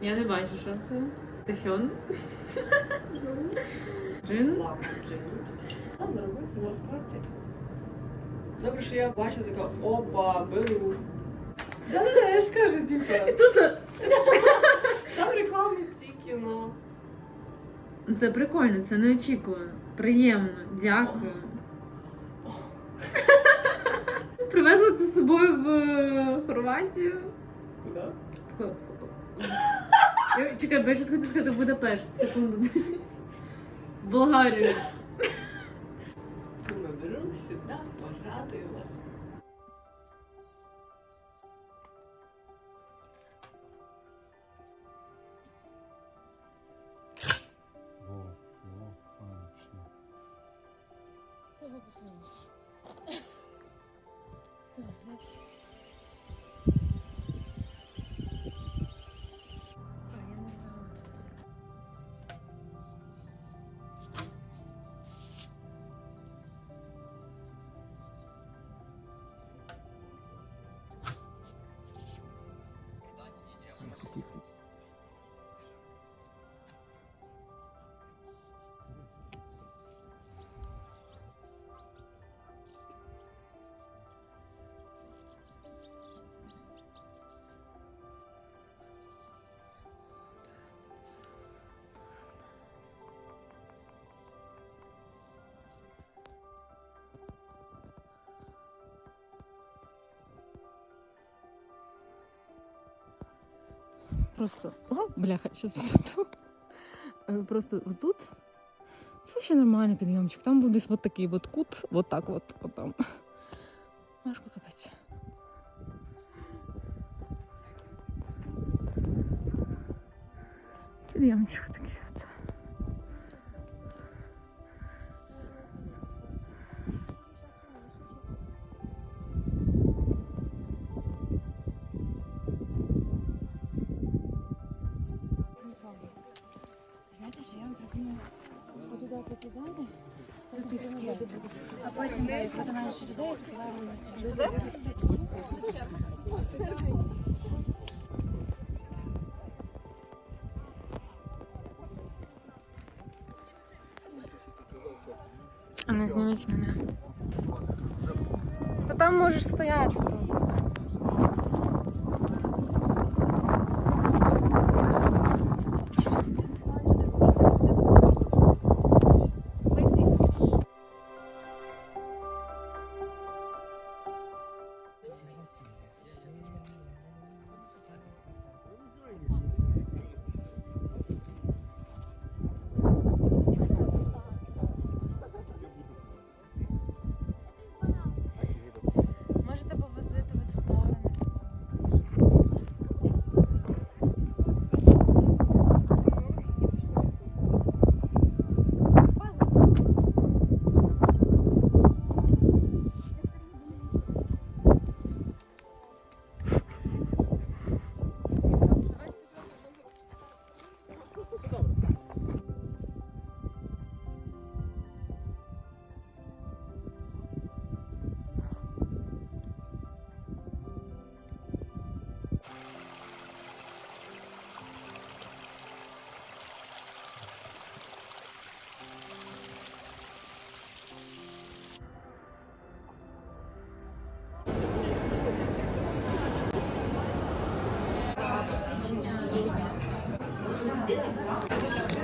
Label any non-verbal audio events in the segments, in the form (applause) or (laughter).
Я не бачу, що це. Тахьон. Джин. Ладно, робити на розкладці. Добре, що я бачу така опа, беру. Да-да-да, я ж кажу, типа. Там рекламні стільки, ну. Це прикольно, це неочікувано. Приємно. Дякую. Привезла це з собою в е, Хорватію. Куди? В- Я- Чекай, бо я щось хотіла сказати Будапешт. Секунду. В Болгарію. Думаю, беру сюди, порадую вас. Во, во, Merci. Просто, (laughs) о, бляха, щас впаду. (laughs) Е, Просто тут це ще нормальний підйомчик. Там був десь от такий от кут, от так от, от там. Важко капець. Підйомчик такий Знаєте, що я вам пропоную отуди піти далі, до тих скель, а потім як буде менше людей, то туди А не зніміть мене. Та там можеш стояти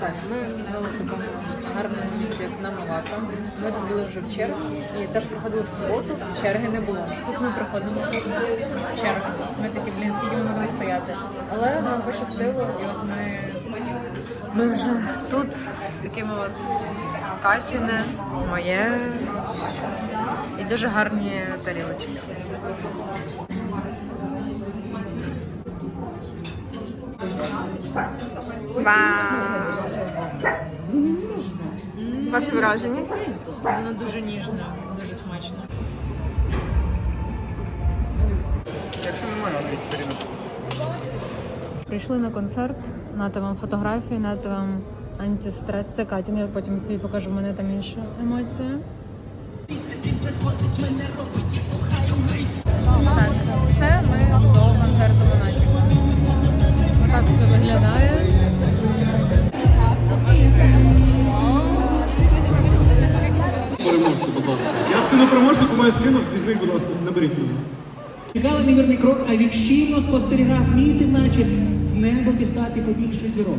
Так, ми знову в такому гарному як Намавата. Ми тут були вже в чергу і теж приходили в суботу, черги не було. Тут ми приходимо черги. Ми такі, блін, скільки ми будемо стояти. Але нам пощастило, і от ми, ми вже тут з такими от Катіне, моє і дуже гарні тарілочки. Ваші враження? Воно дуже ніжне, дуже смачно. Якщо немає, на 30 сторінок. Прийшли на концерт, нате вам фотографії, нате вам антистрес. Це Катін, я потім собі покажу, в мене там інша емоція. Так, це ми до концерту Монатіка так це виглядає. Будь ласка. Я скину переможцю, кому я скинув, візьміть, будь ласка, наберіть мені. Чекали невірний крок, а він щільно спостерігав мій, тим наче з неба дістати побіг зірок.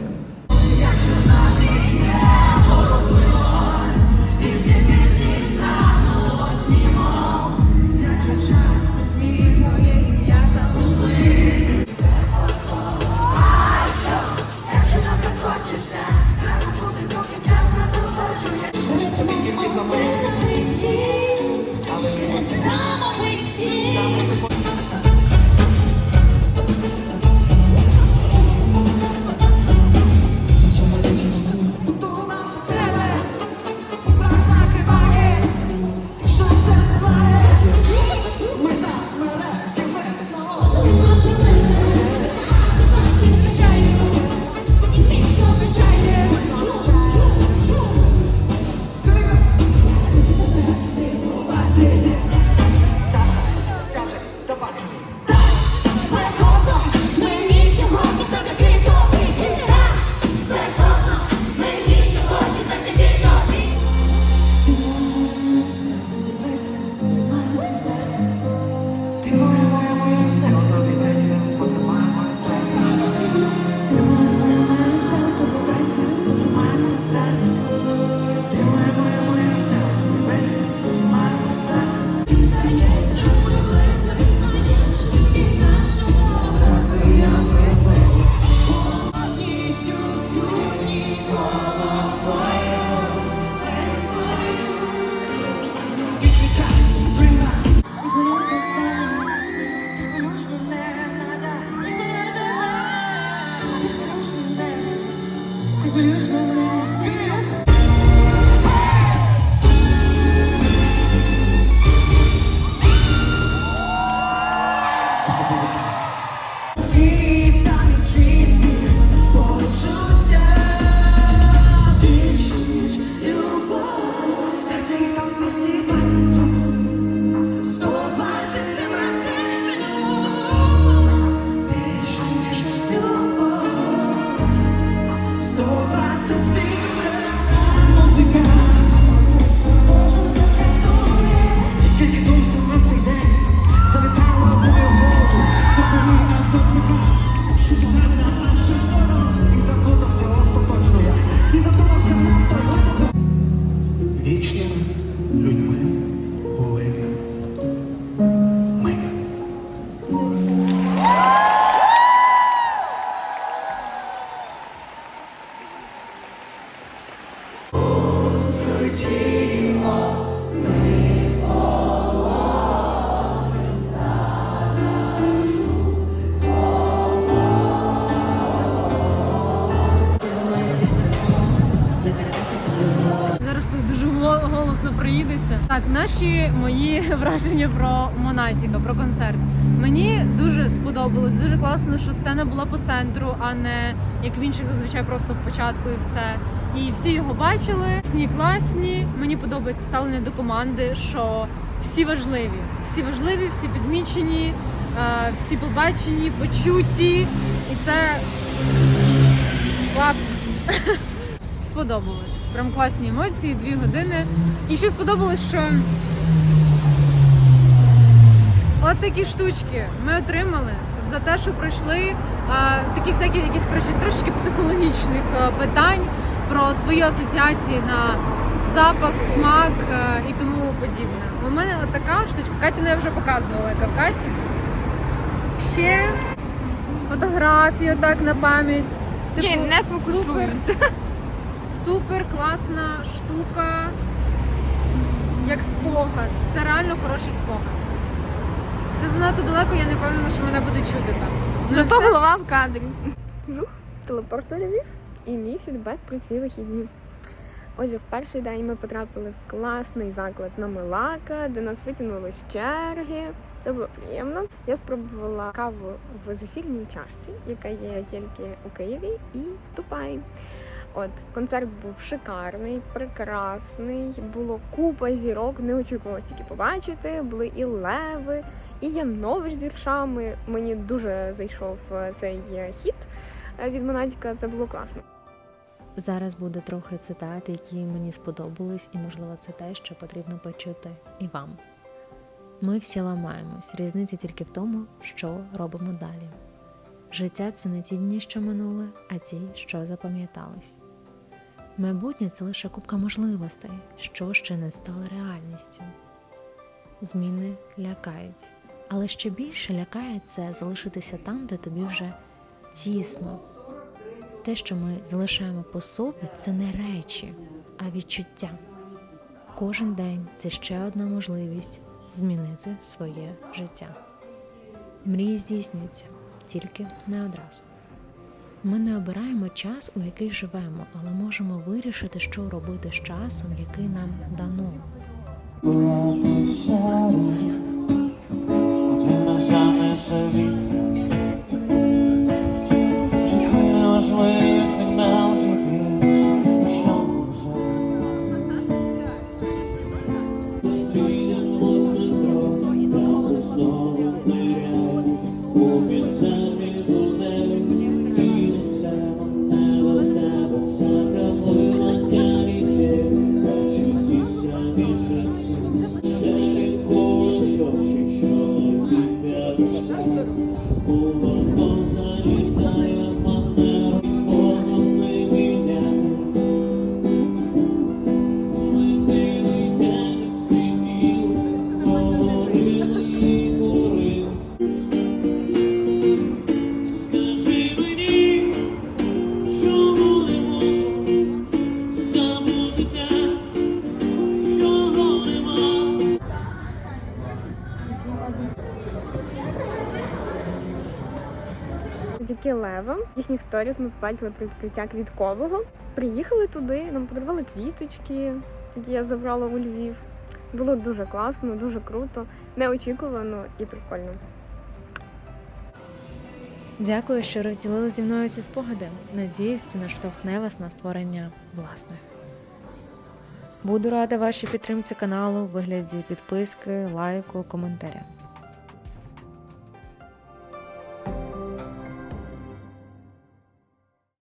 Ті голосно проїдеться. Так, наші мої (laughs) враження про Монатіка, про концерт. Мені дуже сподобалось, дуже класно, що сцена була по центру, а не як в інших зазвичай просто в початку і все. І всі його бачили. Сні класні. Мені подобається ставлення до команди, що всі важливі, всі важливі, всі підмічені, е, всі побачені, почуті. І це класно. (laughs) Сподобалось. Прям класні емоції, дві години. І ще сподобалось, що от такі штучки ми отримали за те, що пройшли а, такі всякі якісь трошечки психологічних а, питань про свої асоціації на запах, смак а, і тому подібне. У мене от така штучка. Катя я вже показувала, яка в Каті. Ще фотографії отак на пам'ять. Типу, супер, супер класна штука, як спогад. Це реально хороший спогад. Ти занадто далеко, я не впевнена, що мене буде чути там. Ну, і все. голова в кадрі. Жух, телепорт у Львів і мій фідбек про ці вихідні. Отже, в перший день ми потрапили в класний заклад на Милака, де нас витягнули з черги. Це було приємно. Я спробувала каву в зефірній чашці, яка є тільки у Києві і в Дубаї. От концерт був шикарний, прекрасний. Було купа зірок, не очікувала стільки побачити. Були і леви, і Янович з віршами. Мені дуже зайшов е, цей е, хіт е, від Монатіка. Це було класно. Зараз буде трохи цитат, які мені сподобались, і можливо це те, що потрібно почути і вам. Ми всі ламаємось, різниця тільки в тому, що робимо далі. Життя це не ті дні, що минули, а ті, що запам'ятались. Майбутнє це лише купка можливостей, що ще не стали реальністю. Зміни лякають, але ще більше лякає це залишитися там, де тобі вже тісно. Те, що ми залишаємо по собі, це не речі, а відчуття. Кожен день це ще одна можливість змінити своє життя. Мрії здійснюються тільки не одразу. Ми не обираємо час, у який живемо, але можемо вирішити, що робити з часом, який нам дано. Один їхніх сторіс ми побачили про відкриття квіткового. Приїхали туди, нам подарували квіточки, які я забрала у Львів. Було дуже класно, дуже круто, неочікувано і прикольно. Дякую, що розділили зі мною ці спогади. Надіюсь, це наштовхне вас на створення власних. Буду рада вашій підтримці каналу у вигляді підписки, лайку, коментаря.